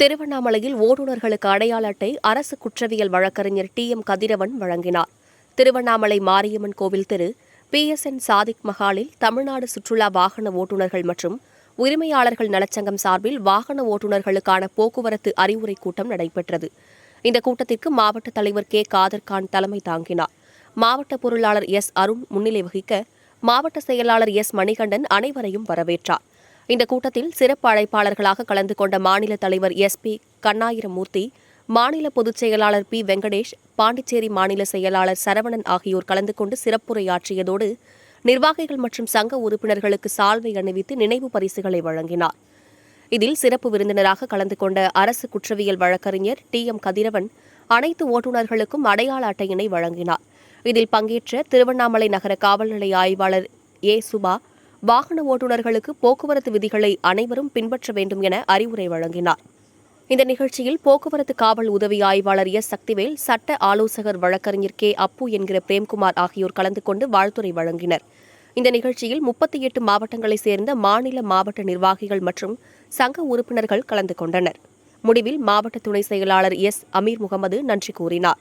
திருவண்ணாமலையில் ஓட்டுநர்களுக்கு அடையாள அட்டை அரசு குற்றவியல் வழக்கறிஞர் டி. எம். கதிரவன் வழங்கினார். திருவண்ணாமலை மாரியம்மன் கோவில் தெரு என். சாதிக் மஹாலில் தமிழ்நாடு சுற்றுலா வாகன ஓட்டுநர்கள் மற்றும் உரிமையாளர்கள் நலச்சங்கம் சார்பில் வாகன ஓட்டுநர்களுக்கான போக்குவரத்து அறிவுரை கூட்டம் நடைபெற்றது. இந்த கூட்டத்திற்கு மாவட்ட தலைவர் கே. காதர்கான் தலைமை தாங்கினார். மாவட்ட பொருளாளர் எஸ். அருண் முன்னிலை வகிக்க மாவட்ட செயலாளர் எஸ். மணிகண்டன் அனைவரையும் வரவேற்றார். இந்த கூட்டத்தில் சிறப்பு அழைப்பாளர்களாக கலந்து கொண்ட மாநில தலைவர் எஸ் பி கண்ணாயிரமூர்த்தி மாநில பொதுச் செயலாளர் பி வெங்கடேஷ் பாண்டிச்சேரி மாநில செயலாளர் சரவணன் ஆகியோர் கலந்து கொண்டு சிறப்புரையாற்றியதோடு நிர்வாகிகள் மற்றும் சங்க உறுப்பினர்களுக்கு சால்வை அணிவித்து நினைவு பரிசுகளை வழங்கினார். இதில் சிறப்பு விருந்தினராக கலந்து கொண்ட அரசு குற்றவியல் வழக்கறிஞர் டி எம் கதிரவன் அனைத்து ஓட்டுநர்களுக்கும் அடையாள அட்டையினை வழங்கினார். இதில் பங்கேற்ற திருவண்ணாமலை நகர காவல்நிலைய ஆய்வாளர் ஏ சுபா வாகன ஓட்டுநர்களுக்கு போக்குவரத்து விதிகளை அனைவரும் பின்பற்ற வேண்டும் என அறிவுரை வழங்கினார். இந்த நிகழ்ச்சியில் போக்குவரத்து காவல் உதவி ஆய்வாளர் எஸ். சக்திவேல் சட்ட ஆலோசகர் வழக்கறிஞர் கே. அப்பு என்கிற பிரேம்குமார் ஆகியோர் கலந்து கொண்டு வாழ்த்துரை வழங்கினர். இந்த நிகழ்ச்சியில் முப்பத்தி எட்டு மாவட்டங்களைச் சேர்ந்த மாநில மாவட்ட நிர்வாகிகள் மற்றும் சங்க உறுப்பினர்கள் கலந்து கொண்டனர். முடிவில் மாவட்ட துணை செயலாளர் எஸ். அமீர் முகமது நன்றி கூறினார்.